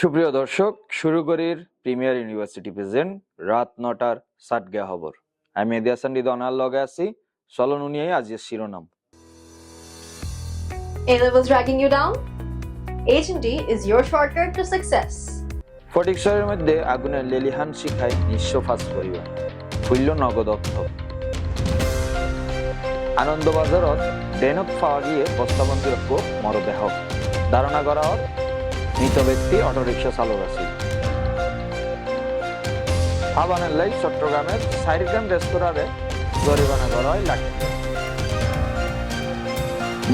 সুপ্রিয় দর্শক শুরু করির প্রিমিয়ার ইউনিভার্সিটি প্রেজেন্ট রাত নটার সাতগা খবর। আমি মেহেদি হাসান লগে আছি। চলন উনিয়াই আজির শিরোনাম। A levels dragging you down? H&D is your shortcut to success. ফটিকশরের মধ্যে আগুনের লেলিহান শিখায় নিঃস্ব ফাঁস পরিবার। ফুল্য নগদ অর্থ। আনন্দবাজারত ডেনত পাওয়া গিয়ে রক্ষ মরদেহ। ধারণা করা মৃত ব্যক্তি অটোরিকশা চালক আছে আবানের লাই চট্টগ্রামের সাইরগ্রাম রেস্তোরাঁরে জরিমানা করা হয় লাখ।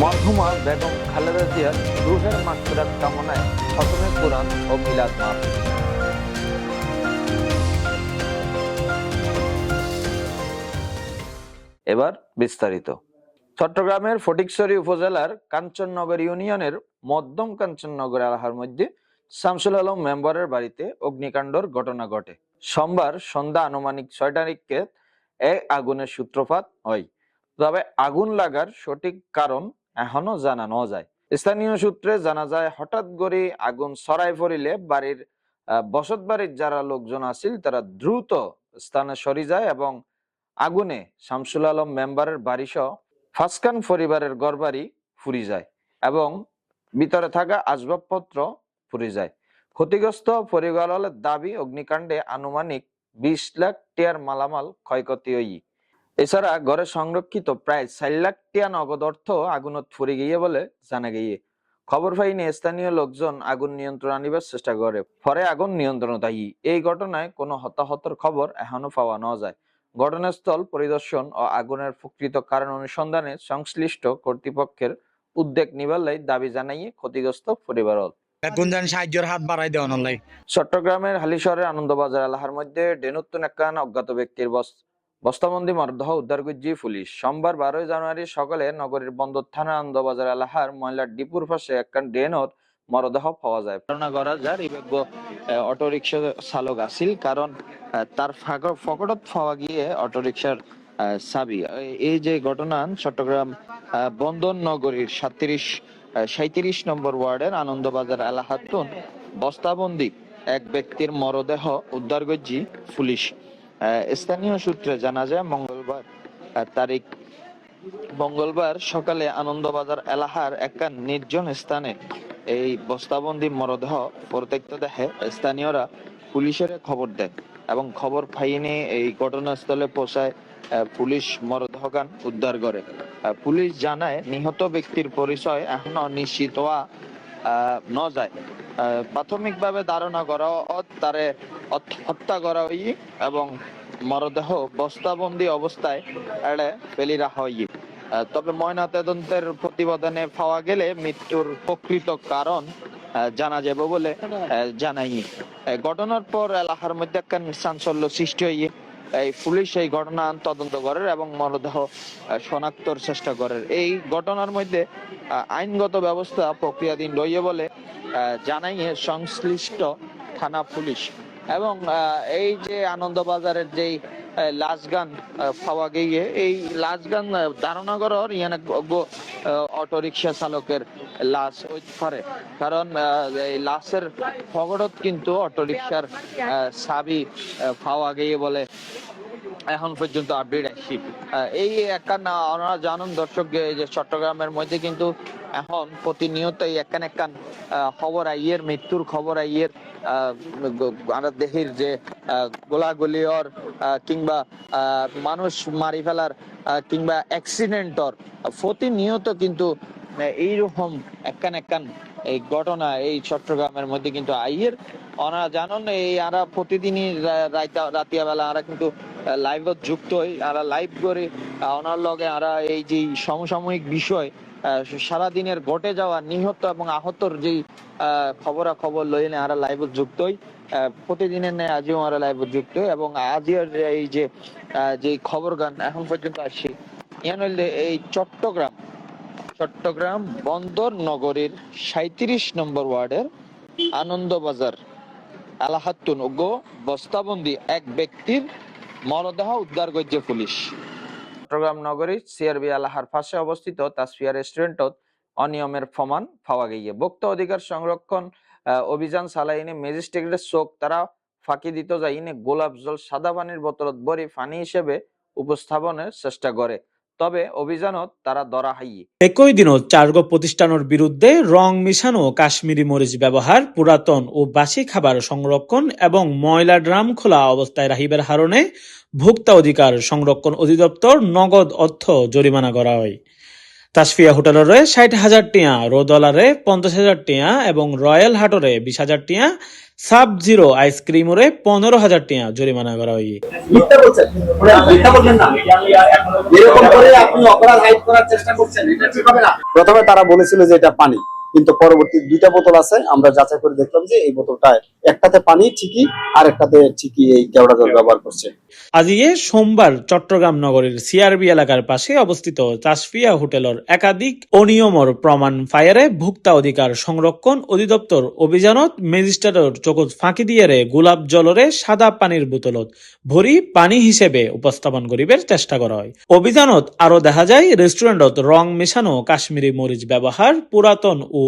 মরহুমা বেগম খালেদা জিয়ার রুহের মাকফিরাত কামনায় খতমে কোরআন ও মিলাদ মাহ। এবার বিস্তারিত চট্টগ্রামের ফটিকছড়ি উপজেলার কাঞ্চননগর ইউনিয়নের মধ্যম কাঞ্চননগর এলাকার মধ্যে শামসুল আলম মেম্বারের বাড়িতে অগ্নিকাণ্ডর ঘটনা ঘটে। সোমবার সন্ধ্যা আনুমানিক ছয়টা দিকে এই আগুনের সূত্রপাত হয়। তবে আগুন লাগার সঠিক কারণ এখনও জানা ন যায়। স্থানীয় সূত্রে জানা যায়, হঠাৎ করে আগুন ছড়াই পড়িলে বাড়ির বসত বাড়ির যারা লোকজন আছিল, তারা দ্রুত স্থানে সরি যায় এবং আগুনে শামসুল আলম মেম্বারের বাড়ি সহ ফাসকান পরিবারের গড়বাড়ি ফুরি যায় এবং ভিতরে থাকা আসবাবপত্র পুড়ে যায়। ক্ষতিগ্রস্ত পরিবারের দাবি, অগ্নিকাণ্ডে আনুমানিক বিশ লাখ টিয়ার মালামাল ক্ষয়ক্ষতি হই। এছাড়া ঘরে সংরক্ষিত প্রায় চার লাখ টিয়া নগদ অর্থ আগুনত ফুরে গিয়ে বলে জানা গিয়ে। খবর পাইনি স্থানীয় লোকজন আগুন নিয়ন্ত্রণ আনিবার চেষ্টা করে, পরে আগুন নিয়ন্ত্রণ তাই এই ঘটনায় কোনো হতাহতর খবর এখনও পাওয়া না যায়। ঘটনাস্থল পরিদর্শন ও আগুনের প্রকৃত কারণ অনুসন্ধানে সংশ্লিষ্ট কর্তৃপক্ষের উদ্যোগ নিবালাই দাবি জানাইয়ে ক্ষতিগ্রস্ত পরিবার সাহায্যের হাত বাড়াই চট্টগ্রামের হালিশহরের আনন্দবাজার এলাকার মধ্যে ডেনুত্তুন একখান অজ্ঞাত ব্যক্তির বস- বস্তাবন্দি মরদেহ উদ্ধার করছে পুলিশ। সোমবার বারোই জানুয়ারি সকালে নগরীর বন্দর থানা আনন্দবাজার এলাকার ময়লার ডিপুর পাশে একখান ডেনত মরদেহ পাওয়া যায়। ধারণা করা যায় বিবেক অটোরিকশা চালক আছিল কারণ তার ফকটত পাওয়া গিয়ে অটোরিকশার আহ, চাবি। এই- যে ঘটনা চট্টগ্রাম আহ, বন্দর নগরীর সাতত্রিশ সাঁত্রিশ নম্বর ওয়ার্ডের আনন্দবাজার এলাকাতুন বস্তাবন্দি এক ব্যক্তির মরদেহ উদ্ধার করছি পুলিশ। স্থানীয় সূত্রে জানা যায় মঙ্গলবার তারিখ মঙ্গলবার সকালে আনন্দবাজার এলাকার একটা নির্জন স্থানে এই বস্তাবন্দি মরদেহ পরিত্যক্ত দেখে স্থানীয়রা পুলিশের খবর দেয় এবং খবর পাইনি এই ঘটনাস্থলে পৌঁছায় পুলিশ মরদেহগান উদ্ধার করে। পুলিশ জানায় নিহত ব্যক্তির পরিচয় এখনও নিশ্চিত হওয়া ন যায় প্রাথমিকভাবে ধারণা করা তারে হত্যা করা হই এবং মরদেহ বস্তাবন্দি অবস্থায় এড়ে ফেলি রাখা হয় তবে ময়না তদন্তের প্রতিবেদনে পাওয়া গেলে মৃত্যুর প্রকৃত কারণ জানা যাবে বলে আহ, জানাই ঘটনার পর এলাকার মধ্যে একটা চাঞ্চল্য সৃষ্টি হয়ে। এই পুলিশ এই ঘটনা তদন্ত করে এবং মরদেহ শনাক্তর চেষ্টা করে। এই ঘটনার মধ্যে আইনগত ব্যবস্থা প্রক্রিয়াধীন রইয়ে বলে আহ, জানাই সংশ্লিষ্ট থানা পুলিশ। এবং এই যে আনন্দবাজারের যেই লাশ গান পাওয়া গিয়ে। এই লাশ গান ধারণা করার ইয়ানে অটো রিক্সা চালকের লাশ হইতে পারে। কারণ এই লাশের ফগড়ত কিন্তু অটো রিক্সার চাবি পাওয়া গিয়ে বলে এখন পর্যন্ত আপডেট আসি। এই একটা না ওনারা জানুন দর্শক যে চট্টগ্রামের মধ্যে কিন্তু এখন প্রতিনিয়তই একখান একখান খবর আইয়ের, মৃত্যুর খবর আইয়ের আমরা দেখির যে গোলাগুলিওর কিংবা মানুষ মারি ফেলার কিংবা অ্যাক্সিডেন্টর প্রতিনিয়ত কিন্তু আহ, এইরকম একখান একখান এই ঘটনা এই চট্টগ্রামের মধ্যে কিন্তু আইয়ের। ওনারা জানেন এই আরা প্রতিদিনই রাতিয়া বেলা আরা কিন্তু লাইভত যুক্ত হই আরা লাইভ করে ওনার লগে আরা এই যে সমসাময়িক বিষয় সারাদিনের ঘটে যাওয়া নিহত এবং আহতর যেই খবরা খবর লইলে আরা লাইভত যুক্ত হই। প্রতিদিনের ন্যায় আজও আমরা লাইভত যুক্ত এবং আজকের এই যে যে খবর গান এখন পর্যন্ত আসছি, ইয়ান এই চট্টগ্রাম চট্টগ্রাম বন্দর নগরীর সাঁত্রিশ নম্বর ওয়ার্ডের আনন্দবাজার আলাহাতুন উগ্র বস্তাবন্দি এক ব্যক্তির মরদেহ উদ্ধার করছে পুলিশ। চট্টগ্রাম নগরীর সিআরবি আলাহার পাশে অবস্থিত তাসফিয়া রেস্টুরেন্টত অনিয়মের প্রমাণ পাওয়া গিয়ে। ভোক্তা অধিকার সংরক্ষণ অভিযান চালাইনে, ম্যাজিস্ট্রেটের চোখ তারা ফাঁকি দিত যায় যাইনে গোলাপ জল, সাদা পানির বোতলত ভরি পানি হিসেবে উপস্থাপনের চেষ্টা করে। তবে অভিযানত তারা ধরা হাইয়ে। একই দিনত চার্গ প্রতিষ্ঠানের বিরুদ্ধে রং মিশানো কাশ্মীরি মরিচ ব্যবহার, পুরাতন ও বাসি খাবার সংরক্ষণ এবং ময়লা ড্রাম খোলা অবস্থায় রাহিবের হারণে ভোক্তা অধিকার সংরক্ষণ অধিদপ্তর নগদ অর্থ জরিমানা করা হয় তাসফিয়া হোটেলরে ষাট হাজার টিয়া রোদলারে পঞ্চাশ হাজার টিয়া এবং রয়্যাল হাটরে বিশ হাজার টিয়া সাব জিরো আইসক্রিমরে পনেরো হাজার টিয়া জরিমানা করা হয়। মিথ্যা বলছেন? মিথ্যা বলছেন না? এরকম করে আপনি অপরাধ হাইড করার চেষ্টা করছেন এটা ঠিক হবে না? প্রথমে তারা বলেছিল যে এটা পানি কিন্তু পরবর্তী দুইটা বোতল আছে আমরা যাচাই করে দেখলাম যে এই বোতলটা একটাতে পানি ঠিকই আর একটাতে ঠিকই এই কেওড়া জল ব্যবহার করছে। আজিয়ে সোমবার চট্টগ্রাম নগরের সিআরবি এলাকার পাশে অবস্থিত তাসফিয়া হোটেলের একাধিক অনিয়মর প্রমাণ ফায়ারে ভোক্তা অধিকার সংরক্ষণ অধিদপ্তর অভিযানত ম্যাজিস্ট্রেটর চকুত ফাঁকি দিয়ে গোলাপ জলরে সাদা পানির বোতলত ভরি পানি হিসেবে উপস্থাপন করিবার চেষ্টা করা হয় অভিযানত আরও দেখা যায়, রেস্টুরেন্টত রং মেশানো কাশ্মীরি মরিচ ব্যবহার, পুরাতন ও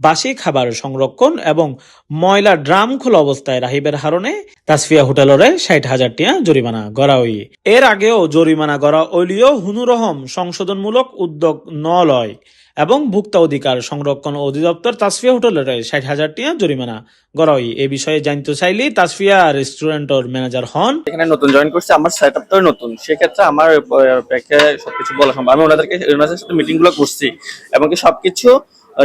বাসি খাবার সংরক্ষণ এবং ময়লা ড্রাম খোলা অবস্থায় রাহিবের হারণে তাসফিয়া হোটেলরে ষাট হাজার টিয়া জরিমানা করা হই এর আগেও জরিমানা করা হইলেও হুনুরহম সংশোধনমূলক উদ্যোগ ন লয় এবং ভোক্তা অধিকার সংরক্ষণ অধিদপ্তর তাসফিয়া হোটেলের ষাট হাজার টিয়া জরিমানা করা হয় এ বিষয়ে জানতে চাইলে তাসফিয়া রেস্টুরেন্টের ম্যানেজার হন। এখানে নতুন জয়েন করছে আমার সেট আপটাও নতুন। সেক্ষেত্রে আমার প্যাকে সবকিছু বলা সম্ভব। আমি ওনাদেরকে ওনাদের সাথে মিটিংগুলো করছি এবং কি সবকিছু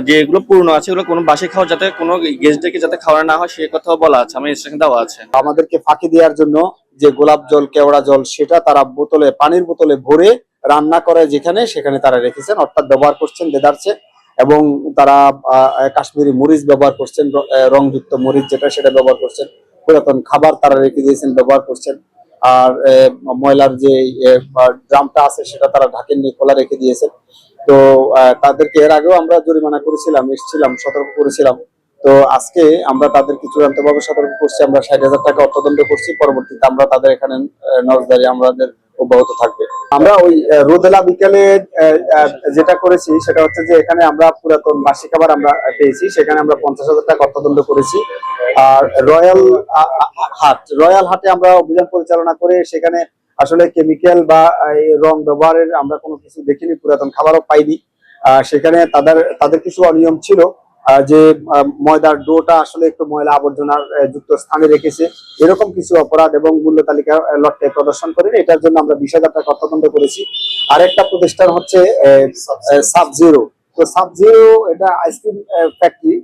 যেগুলো পুরনো আছে ওগুলো কোনো বাসি খাওয়া যাতে কোনো গেস্টদেরকে যাতে খাওয়া না হয় সে কথাও বলা আছে আমার ইনস্ট্রাকশন দেওয়া আছে। আমাদেরকে ফাঁকি দেওয়ার জন্য যে গোলাপ জল, কেওড়া জল, সেটা তারা বোতলে, পানির বোতলে ভরে রান্না করে যেখানে, সেখানে তারা রেখেছেন, অর্থাৎ ব্যবহার করছেন দেদারছে এবং তারা কাশ্মীরি মরিচ ব্যবহার করছেন রংযুক্ত মরিচ যেটা, সেটা ব্যবহার করছেন। পুরাতন খাবার তারা রেখে দিয়েছেন, ব্যবহার করছেন। আর ময়লার যে ড্রামটা আছে, সেটা তারা ঢাকেননি খোলা রেখে দিয়েছেন। তো তাদেরকে এর আগেও আমরা জরিমানা করেছিলাম, এসেছিলাম, সতর্ক করেছিলাম। তো আজকে আমরা তাদেরকে চূড়ান্তভাবে সতর্ক করছি, আমরা ষাট হাজার টাকা অর্থদণ্ড করছি, পরবর্তীতে আমরা তাদের এখানে নজরদারি আমাদের অব্যাহত থাকবে। আমরা ওই রোদেলা বিকেলে যেটা করেছি সেটা হচ্ছে যে এখানে আমরা পুরাতন বার্ষিক খাবার আমরা পেয়েছি, সেখানে আমরা পঞ্চাশ হাজার টাকা অর্থদণ্ড করেছি। আর রয়্যাল হাট, রয়্যাল হাটে আমরা অভিযান পরিচালনা করে সেখানে আসলে কেমিক্যাল বা রং ব্যবহারের আমরা কোনো কিছু দেখিনি, পুরাতন খাবারও পাইনি। সেখানে তাদের তাদের কিছু অনিয়ম ছিল। যে ময়দার ডোটা আসলে একটু ময়লা আবর্জনার যুক্ত স্থানে রেখেছে, এরকম কিছু অপরাধ এবং মূল্য তালিকা লটকে প্রদর্শন করেন। এটার জন্য আমরা বিশ হাজার টাকা অর্থদণ্ড করেছি। আরেকটা প্রতিষ্ঠান হচ্ছে সাব জিরো তো সাব জিরো এটা ice cream factory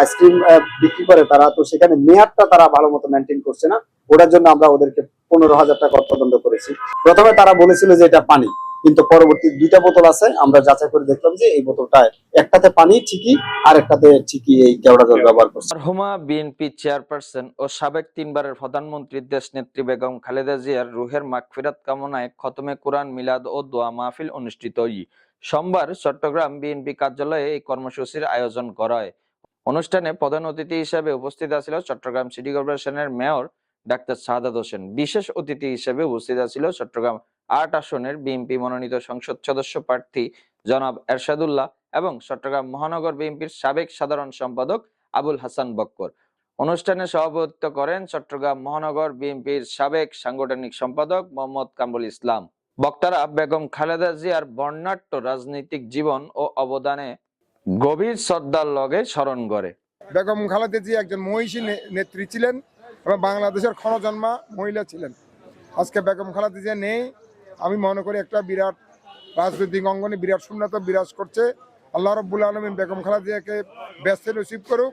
ice cream বিক্রি করে তারা। তো সেখানে মেয়াদটা তারা ভালো মতো মেনটেন করছে না। ওটার জন্য আমরা ওদেরকে পনেরো হাজার টাকা অর্থদণ্ড করেছি। প্রথমে তারা বলেছিল যে এটা পানি। কিন্তু পরবর্তী দুইটা বোতল আছে। আমরা যাচাই করে দেখলাম যে এই বোতলটা একটাতে পানি ঠিকই আর একটাতে ঠিকই এই কেওড়া জল ব্যবহার করছে। মারহুমা বিএনপি চেয়ারপারসন ও সাবেক তিনবারের প্রধানমন্ত্রী দেশনেত্রী বেগম খালেদা জিয়ার রুহের মাগফিরাত কামনায় খতমে কোরআন, মিলাদ ও দোয়া মাহফিল অনুষ্ঠিত হয় সোমবার চট্টগ্রাম বিএনপি কার্যালয়ে এই কর্মসূচির আয়োজন করা হয়। অনুষ্ঠানে প্রধান অতিথি হিসেবে উপস্থিত ছিল চট্টগ্রাম সিটি কর্পোরেশনের মেয়র ডাক্তার সাহাদাত হোসেন। বিশেষ অতিথি হিসেবে উপস্থিত ছিল চট্টগ্রাম আট আসনের বিএনপি মনোনীত সংসদ সদস্য প্রার্থী জনাব এরশাদুল্লাহ এবং চট্টগ্রাম মহানগর বিএনপির সাবেক সাধারণ সম্পাদক আবুল হাসান বক্কর। অনুষ্ঠানে সভাপতিত্ব করেন চট্টগ্রাম মহানগর বিএনপির সাবেক সাংগঠনিক সম্পাদক মোহাম্মদ কামরুল ইসলাম। বক্তারা বেগম খালেদা জিয়ার বর্ণাঢ্য রাজনৈতিক জীবন ও অবদানে গভীর শ্রদ্ধার লগে স্মরণ করে। বেগম খালেদা জিয়া একজন মহিষী নেত্রী ছিলেন এবং বাংলাদেশের ক্ষণজন্মা মহিলা ছিলেন। আজকে বেগম খালেদা জিয়া নেই আমি মনে করি একটা বিরাট রাজনৈতিক অঙ্গনে বিরাট শূন্যতা বিরাজ করছে। আল্লাহ রব্বুল আলমিন বেগম খালাদিয়াকে ব্যস্ত নসিব করুক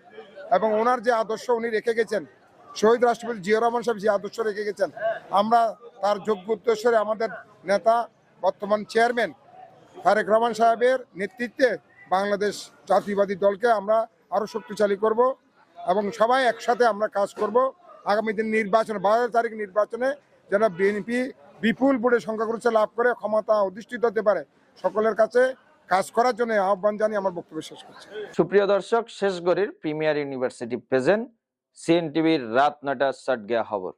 এবং ওনার যে আদর্শ উনি রেখে গেছেন, শহীদ রাষ্ট্রপতি জিয়া রহমান সাহেব যে আদর্শ রেখে গেছেন, আমরা তার যোগ্য উত্তরস্বরে আমাদের নেতা, বর্তমান চেয়ারম্যান তারেক রহমান সাহেবের নেতৃত্বে বাংলাদেশ জাতীয়বাদী দলকে আমরা আরও শক্তিশালী করব এবং সবাই একসাথে আমরা কাজ করব। আগামী দিন নির্বাচন, বারো তারিখ নির্বাচনে যেন বিএনপি বিপুল ভোটে সংখ্যাগরিষ্ঠ লাভ করে ক্ষমতা অধিষ্ঠিত হতে পারে। সকলের কাছে কাজ করার জন্য আহ্বান জানিয়ে আমার বক্তব্য শেষ করছি। সুপ্রিয় দর্শক শেষ গড়ির প্রিমিয়ার ইউনিভার্সিটি প্রেজেন্ট, সিএনটিভির রাত নটা সাট গিয়া খবর।